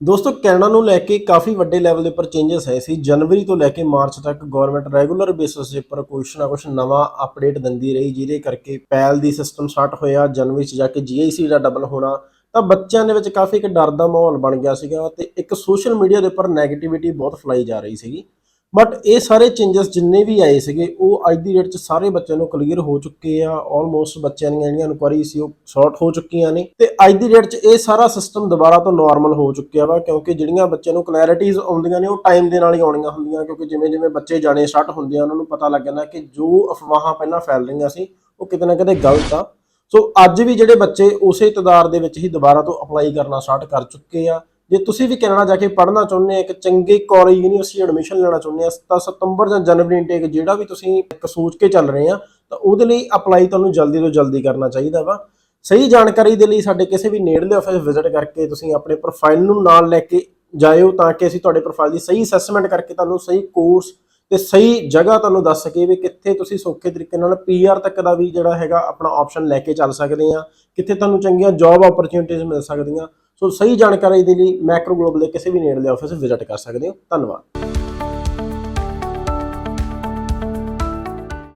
ਦੋਸਤੋ, ਕੈਨੇਡਾ ਨੂੰ ਲੈ ਕੇ ਕਾਫੀ ਵੱਡੇ ਲੈਵਲ ਦੇ ਉੱਪਰ ਚੇਂਜਸ ਆਏ ਸੀ। ਜਨਵਰੀ ਤੋਂ ਲੈ ਕੇ ਮਾਰਚ ਤੱਕ ਗਵਰਨਮੈਂਟ ਰੈਗੂਲਰ ਬੇਸਿਸ ਦੇ ਉੱਪਰ ਕੁਛ ਨਾ ਕੁਛ ਨਵਾਂ ਅਪਡੇਟ ਦਿੰਦੀ ਰਹੀ, ਜਿਹਦੇ ਕਰਕੇ ਪੈਲ ਦੀ ਸਿਸਟਮ ਸਟਾਰਟ ਹੋਇਆ, ਜਨਵਰੀ 'ਚ ਜਾ ਕੇ ਜੀਆਈਸੀ ਦਾ ਡਬਲ ਹੋਣਾ। ਤਾਂ ਬੱਚਿਆਂ ਦੇ ਵਿੱਚ ਕਾਫੀ ਇੱਕ ਡਰ ਦਾ ਮਾਹੌਲ ਬਣ ਗਿਆ ਸੀਗਾ ਤੇ ਇੱਕ ਸੋਸ਼ਲ ਮੀਡੀਆ ਦੇ ਉੱਪਰ 네ਗੇਟਿਵਿਟੀ ਬਹੁਤ ਫੈਲਾਈ ਜਾ ਰਹੀ ਸੀਗੀ। ਬਟ ਇਹ ਸਾਰੇ ਚੇਂਜਸ ਜਿੰਨੇ ਵੀ ਆਏ ਸੀਗੇ, ਉਹ ਅੱਜ ਦੀ ਡੇਟ 'ਚ ਸਾਰੇ ਬੱਚਿਆਂ ਨੂੰ ਕਲੀਅਰ ਹੋ ਚੁੱਕੇ ਆ। ਆਲਮੋਸਟ ਬੱਚਿਆਂ ਦੀਆਂ ਜਿਹੜੀਆਂ ਇਨਕੁਆਰੀ ਸੀ, ਉਹ ਸੌਰਟ ਹੋ ਚੁੱਕੀਆਂ ਨੇ। ਤੇ ਅੱਜ ਦੀ ਡੇਟ 'ਚ ਇਹ ਸਾਰਾ ਸਿਸਟਮ ਦੁਬਾਰਾ ਤੋਂ ਨਾਰਮਲ ਹੋ ਚੁੱਕਿਆ ਵਾ, ਕਿਉਂਕਿ ਜਿਹੜੀਆਂ ਬੱਚਿਆਂ ਨੂੰ ਕਲੈਰਿਟੀਜ਼ ਆਉਂਦੀਆਂ ਨੇ, ਉਹ ਟਾਈਮ ਦੇ ਨਾਲ ਹੀ ਆਉਣੀਆਂ ਹੁੰਦੀਆਂ, ਕਿਉਂਕਿ ਜਿਵੇਂ ਜਿਵੇਂ ਬੱਚੇ ਜਾਣੇ ਸਟਾਰਟ ਹੁੰਦੇ ਆ, ਉਹਨਾਂ ਨੂੰ ਪਤਾ ਲੱਗ ਜਾਂਦਾ ਕਿ ਜੋ ਅਫਵਾਹਾਂ ਪਹਿਲਾਂ ਫੈਲ ਰਹੀਆਂ ਸੀ, ਉਹ ਕਿਤੇ ਨਾ ਕਿਤੇ ਗਲਤ ਆ। ਸੋ ਅੱਜ ਵੀ ਜਿਹੜੇ ਬੱਚੇ ਉਸੇ ਤਦਾਰ ਦੇ ਵਿੱਚ ਹੀ ਦੁਬਾਰਾ ਤੋਂ ਅਪਲਾਈ ਕਰਨਾ ਸਟਾਰਟ ਕਰ ਚੁੱਕੇ ਆ। ਜੇ ਤੁਸੀਂ ਵੀ ਕੈਨੇਡਾ ਜਾ ਕੇ ਪੜ੍ਹਨਾ ਚਾਹੁੰਦੇ ਆ ਇੱਕ ਚੰਗੇ ਕਾਲਜ ਯੂਨੀਵਰਸਿਟੀ ਐਡਮਿਸ਼ਨ ਲੈਣਾ ਚਾਹੁੰਦੇ ਆ ਤਾਂ ਸਤੰਬਰ ਜਾਂ ਜਨਵਰੀ ਇਨਟੇਕ ਜਿਹੜਾ ਵੀ ਤੁਸੀਂ ਇੱਕ ਸੋਚ ਕੇ ਚੱਲ ਰਹੇ ਆ, ਤਾਂ ਉਹਦੇ ਲਈ ਅਪਲਾਈ ਤੁਹਾਨੂੰ ਜਲਦੀ ਤੋਂ ਜਲਦੀ ਕਰਨਾ ਚਾਹੀਦਾ ਵਾ। ਸਹੀ ਜਾਣਕਾਰੀ ਦੇ ਲਈ ਸਾਡੇ ਕਿਸੇ ਵੀ ਨੇੜਲੇ ਆਫਿਸ ਵਿਜ਼ਿਟ ਕਰਕੇ ਤੁਸੀਂ ਆਪਣੇ ਪ੍ਰੋਫਾਈਲ ਨੂੰ ਨਾਲ ਲੈ ਕੇ ਜਾਇਓ, ਤਾਂ ਕਿ ਅਸੀਂ ਤੁਹਾਡੇ ਪ੍ਰੋਫਾਈਲ ਦੀ ਸਹੀ ਅਸੈਸਮੈਂਟ ਕਰਕੇ ਤੁਹਾਨੂੰ ਸਹੀ ਕੋਰਸ ਤੇ ਸਹੀ ਜਗ੍ਹਾ ਤੁਹਾਨੂੰ ਦੱਸ ਸਕੇ ਵੀ ਕਿੱਥੇ ਤੁਸੀਂ ਸੌਖੇ ਤਰੀਕੇ ਨਾਲ ਪੀਆਰ ਤੱਕ ਦਾ ਵੀ ਜਿਹੜਾ ਹੈਗਾ ਆਪਣਾ ਆਪਸ਼ਨ ਲੈ ਕੇ ਚੱਲ ਸਕਦੇ ਆ ਕਿੱਥੇ ਤੁਹਾਨੂੰ ਚੰਗੀਆਂ ਜੌਬ ਓਪਰਚ्युनिटीज ਮਿਲ ਸਕਦੀਆਂ। ਸੋ ਸਹੀ ਜਾਣਕਾਰੀ ਦੇ ਲਈ ਮੈਕਰੋ ਗਲੋਬਲ ਦੇ ਕਿਸੇ ਵੀ ਨੇੜਲੇ ਆਫਿਸ ਵਿਜ਼ਿਟ ਕਰ ਸਕਦੇ ਹੋ। ਧੰਨਵਾਦ।